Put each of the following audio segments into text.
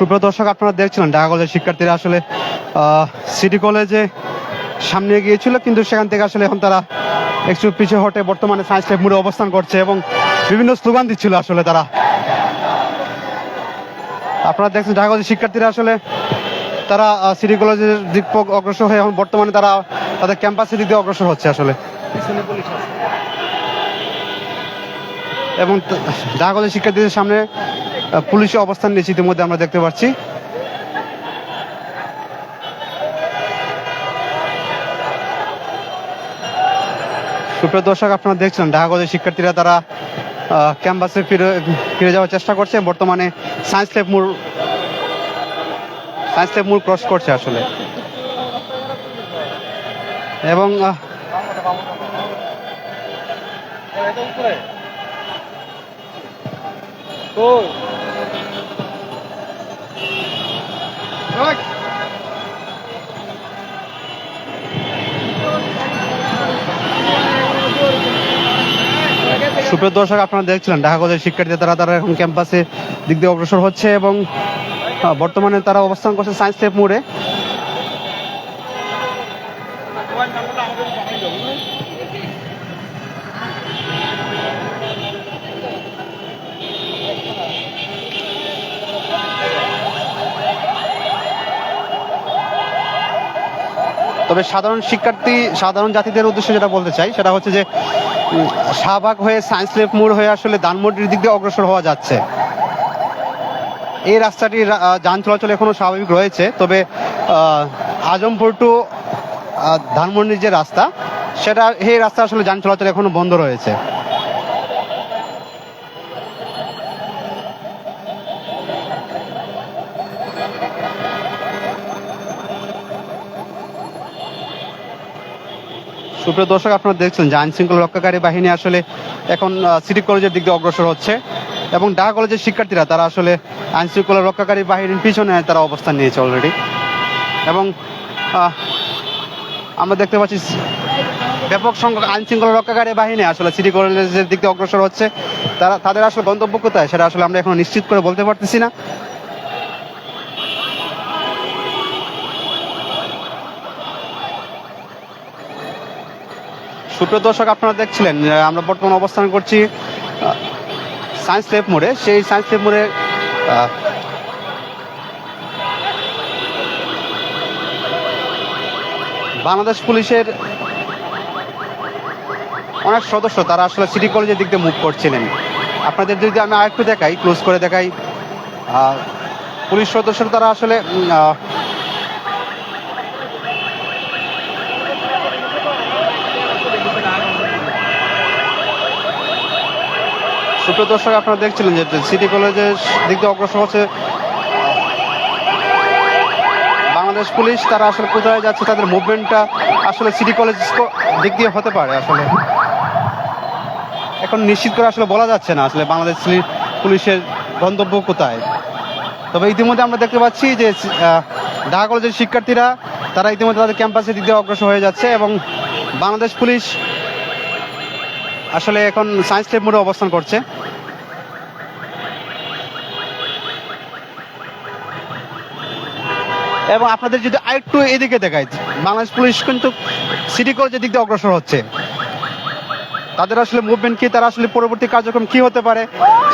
সুপ্রিয় দর্শক, আপনারা দেখছিলেন ঢাকা কলেজের শিক্ষার্থীরা আসলে সিটি কলেজে সামনে গিয়েছিল কিন্তু সেখান থেকে আসলে এখন তারা একটু পিছিয়ে হটে বর্তমানে সায়েন্স ল্যাব মোড়ে অবস্থান করছে এবং বিভিন্ন স্লোগান দিচ্ছিল আসলে তারা। আপনারা দেখছেন ঢাকা কলেজের শিক্ষার্থীরা আসলে, তারা সিটি কলেজের দিক অগ্রসর হয়ে এখন বর্তমানে তারা তাদের ক্যাম্পাসের দিক দিয়ে অগ্রসর হচ্ছে আসলে। এবং ঢাকা কলেজের শিক্ষার্থীদের সামনে পুলিশে অবস্থান নিয়েছে ইতিমধ্যে আমরা দেখতে পাচ্ছি সুপ্রিয় দর্শক আপনারা দেখছেন ঢাকা কলেজের শিক্ষার্থীরা তারা ক্যাম্পাসে ফিরে ফিরে যাওয়ার চেষ্টা করছে বর্তমানে সায়েন্স ল্যাব মোড় সায়েন্স ল্যাব মোড় ক্রস করছে আসলে এবং সুপ্রিয় দর্শক, আপনারা দেখছিলেন ঢাকা কলেজের শিক্ষার্থীরা তারা তারা এখন ক্যাম্পাসে দিক দিয়ে অগ্রসর হচ্ছে এবং বর্তমানে তারা অবস্থান করছে সায়েন্স ল্যাব মোড়ে। তবে সাধারণ শিক্ষার্থী, সাধারণ জাতিদের উদ্দেশ্যে যেটা বলতে চাই, সেটা হচ্ছে যে শাহবাগ হয়ে সায়েন্স লেফ মোড় হয়ে আসলে ধানমন্ডির দিক দিয়ে অগ্রসর হওয়া যাচ্ছে। এই রাস্তাটির যান চলাচল এখনও স্বাভাবিক রয়েছে, তবে আজমপুর টু ধানমন্ডির যে রাস্তা সেটা এই রাস্তা আসলে যান চলাচল এখনও বন্ধ রয়েছে। সুপ্রিয় দর্শক, আপনারা দেখছেন যে আইন শৃঙ্খলা রক্ষাকারী বাহিনী আসলে এখন সিটি কলেজের দিকে অগ্রসর হচ্ছে এবং ঢাকা কলেজের শিক্ষার্থীরা, তারা আসলে আইন শৃঙ্খলা রক্ষাকারী বাহিনীর পিছনে তারা অবস্থান নিয়েছে অলরেডি এবং আমরা দেখতে পাচ্ছি ব্যাপক সংখ্যক আইন শৃঙ্খলা রক্ষাকারী বাহিনী আসলে সিটি কলেজের দিক দিয়ে অগ্রসর হচ্ছে। তারা, তাদের আসলে গন্তব্য কোথায়, সেটা আসলে আমরা এখন নিশ্চিত করে বলতে পারতেছি না। সুপ্রিয় দর্শক, আপনারা দেখছিলেন আমরা বর্তমানে অবস্থান করছি সায়েন্স ল্যাব মোড়ে। সেই সায়েন্স ল্যাব মোড়ে বাংলাদেশ পুলিশের অনেক সদস্য তারা আসলে সিটি কলেজের দিক দিয়ে মুভ করছিলেন। আপনাদের যদি আমি আরেকটু দেখাই ক্লোজ করে দেখাই পুলিশ সদস্য তারা আসলে সুপ্রিয় দর্শক, আপনারা দেখছিলেন যে সিটি কলেজের দিক দিয়ে অগ্রসর হচ্ছে বাংলাদেশ পুলিশ। তারা আসলে কোথায় যাচ্ছে, তাদের মুভমেন্টটা আসলে সিটি কলেজ দিক দিয়ে হতে পারে আসলে। এখন নিশ্চিত করে আসলে বলা যাচ্ছে না আসলে বাংলাদেশ পুলিশের গন্তব্য কোথায়। তবে ইতিমধ্যে আমরা দেখতে পাচ্ছি যে ঢাকা কলেজের শিক্ষার্থীরা, তারা ইতিমধ্যে তাদের ক্যাম্পাসের দিক দিয়ে অগ্রসর হয়ে যাচ্ছে এবং বাংলাদেশ পুলিশ আসলে এখন সায়েন্স ল্যাব মোড়ে অবস্থান করছে। এবং আপনাদের যদি আরেকটু এদিকে দেখাই, বাংলাদেশ পুলিশ কিন্তু সিটি কলেজের দিক দিয়ে অগ্রসর হচ্ছে। তাদের আসলে মুভমেন্ট কি, তারা আসলে পরবর্তী কার্যক্রম কি হতে পারে,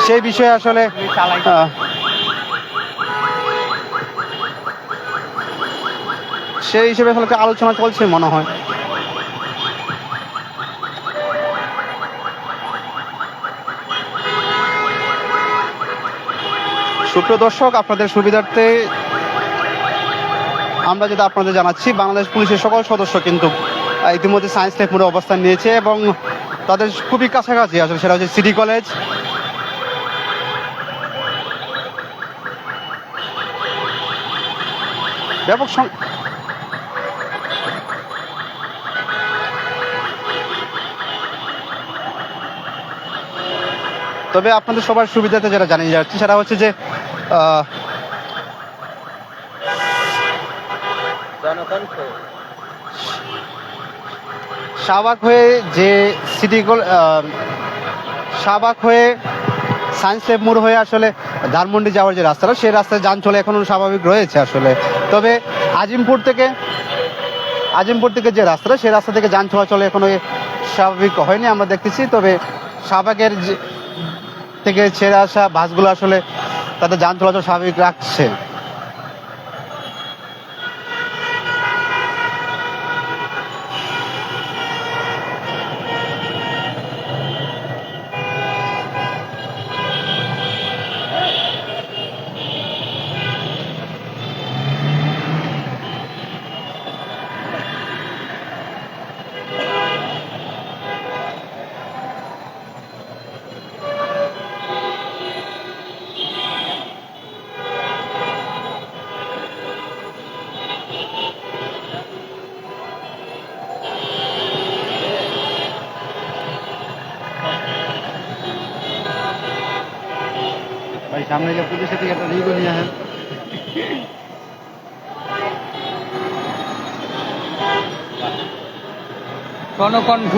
সেই বিষয়ে আসলে সেই হিসেবে আসলে আলোচনা চলছে মনে হয়। সুপ্রিয় দর্শক, আপনাদের সুবিধার্থে আমরা যেটা আপনাদের জানাচ্ছি, বাংলাদেশ পুলিশের সকল সদস্য কিন্তু ইতিমধ্যে সায়েন্স ল্যাব মোড়ে অবস্থান নিয়েছে এবং তাদের খুবই কাছাকাছি আসলে, সেটা হচ্ছে সিটি কলেজ। ব্যাপক তবে আপনাদের সবার সুবিধাতে যেটা জানিয়ে যাচ্ছি, সেটা হচ্ছে যে শাহবাগ হয়ে যে সিটি শাহবাগ হয়ে সায়েন্স ল্যাব মোড় হয়ে আসলে ধানমন্ডি যাওয়ার যে রাস্তাটা, সেই রাস্তায় যান চলে এখনও স্বাভাবিক রয়েছে আসলে। তবে আজিমপুর থেকে আজিমপুর থেকে যে রাস্তাটা, সেই রাস্তা থেকে যান চলাচল এখনও স্বাভাবিক হয়নি, আমরা দেখতেছি। তবে শাহবাগের থেকে ছেড়ে আসা বাসগুলো আসলে তাদের যান চলাচল স্বাভাবিক রাখছে। ভাই সামনে যে পুলিশের থেকে একটা রিগো নিয়ে আসেন। গণকণ্ঠ